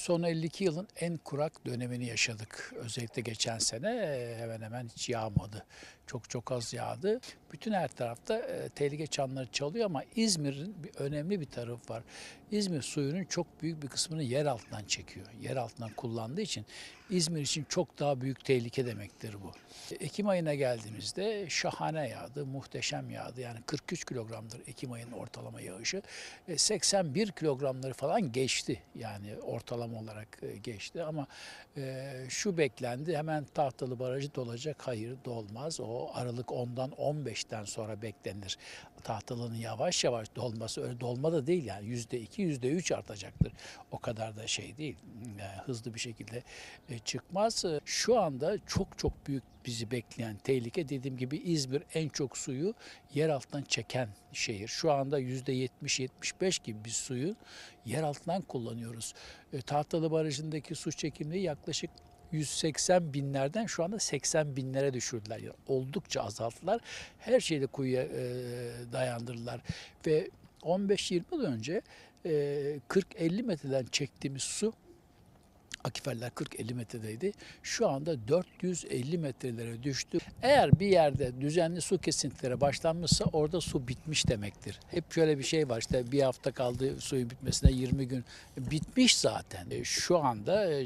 son 52 yılın en kurak dönemini yaşadık. Özellikle geçen sene e, hemen hemen hiç yağmadı. Çok çok az yağdı. Bütün her tarafta e, tehlike çanları çalıyor ama İzmir'in bir önemli bir tarafı var. İzmir suyunun çok büyük bir kısmını yer altından çekiyor. Yer altından kullandığı için İzmir için çok daha büyük tehlike demektir bu. Ekim ayına geldiğimizde şahane yağdı, muhteşem yağdı. Yani 43 kilogramdır Ekim ayının ortalama yağışı. E, 81 kilogramları falan geçti. Yani ortalama olarak e, geçti ama e, şu beklendi hemen Tahtalı Barajı dolacak. Hayır dolmaz. O Aralık 10'dan 15'ten sonra beklenir. Tahtalı'nın yavaş yavaş dolması öyle dolma da değil yani yüzde iki, yüzde üç artacaktır. O kadar da şey değil. Yani hızlı bir şekilde e, çıkmaz. E, Şu anda çok çok büyük bizi bekleyen tehlike dediğim gibi İzmir en çok suyu yer altından çeken şehir. Şu anda yüzde 70-75 gibi bir suyu yer altından kullanıyoruz. E, Tahtalı Barajı'ndaki su çekimliği yaklaşık 180 binlerden şu anda 80 binlere düşürdüler. Yani oldukça azalttılar. Her şeyi de kuyuya e, dayandırdılar. Ve 15-20 yıl önce e, 40-50 metreden çektiğimiz su akiferler 40-50 metredeydi. Şu anda 450 metrelere düştü. Eğer bir yerde düzenli su kesintileri başlanmışsa orada su bitmiş demektir. Hep şöyle bir şey var işte bir hafta kaldı suyun bitmesine 20 gün bitmiş zaten. E, Şu anda e,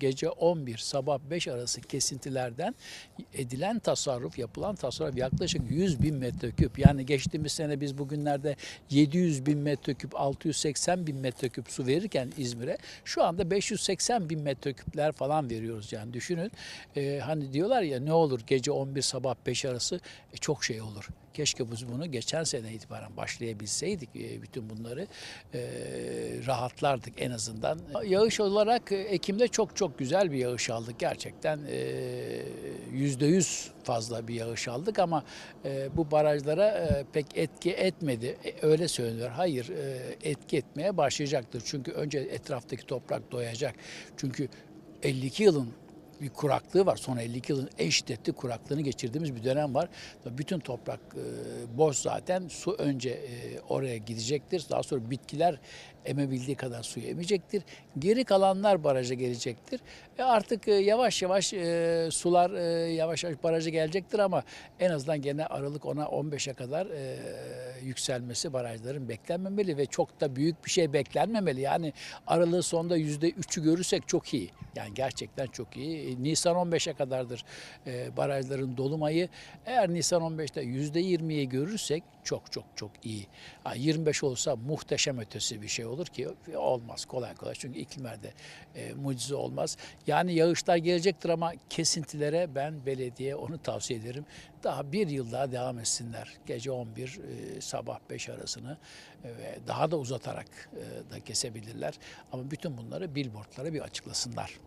gece 11 sabah 5 arası kesintilerden edilen tasarruf yapılan tasarruf yaklaşık 100 bin metreküp. Yani geçtiğimiz sene biz bugünlerde 700 bin metreküp 680 bin metreküp su verirken İzmir'e şu anda 580 bin metreküpler falan veriyoruz yani düşünün. Ee, hani diyorlar ya ne olur gece 11 sabah 5 arası E, çok şey olur. Keşke biz bunu geçen sene itibaren başlayabilseydik e, bütün bunları e, rahatlardık en azından. Yağış olarak e, Ekim'de çok çok güzel bir yağış aldık gerçekten e, yüzde yüz fazla bir yağış aldık ama e, bu barajlara e, pek etki etmedi. E, öyle söyleniyor. Hayır e, etki etmeye başlayacaktır. Çünkü önce etraftaki toprak doyacak. Çünkü 52 yılın bir kuraklığı var. Son 52 yılın en şiddetli kuraklığını geçirdiğimiz bir dönem var. Bütün toprak e, boş zaten. Su önce e, oraya gidecektir. Daha sonra bitkiler emebildiği kadar suyu emecektir. Geri kalanlar baraja gelecektir. E artık e, yavaş yavaş e, sular e, yavaş yavaş baraja gelecektir ama en azından gene Aralık 10'a 15'e kadar e, yükselmesi barajların beklenmemeli ve çok da büyük bir şey beklenmemeli. Yani Aralığı sonunda %3'ü görürsek çok iyi. Yani gerçekten çok iyi. Nisan 15'e kadardır e, barajların dolumayı. Eğer Nisan 15'te %20'yi görürsek çok çok çok iyi. Ha, 25 olsa muhteşem ötesi bir şey olur ki olmaz kolay kolay. Çünkü iklimlerde e, mucize olmaz. Yani yağışlar gelecektir ama kesintilere ben belediye onu tavsiye ederim. Daha bir yıl daha devam etsinler. Gece 11 e, sabah 5 arasını e, ve daha da uzatarak e, da kesebilirler. Ama bütün bunları billboardlara bir açıklasınlar.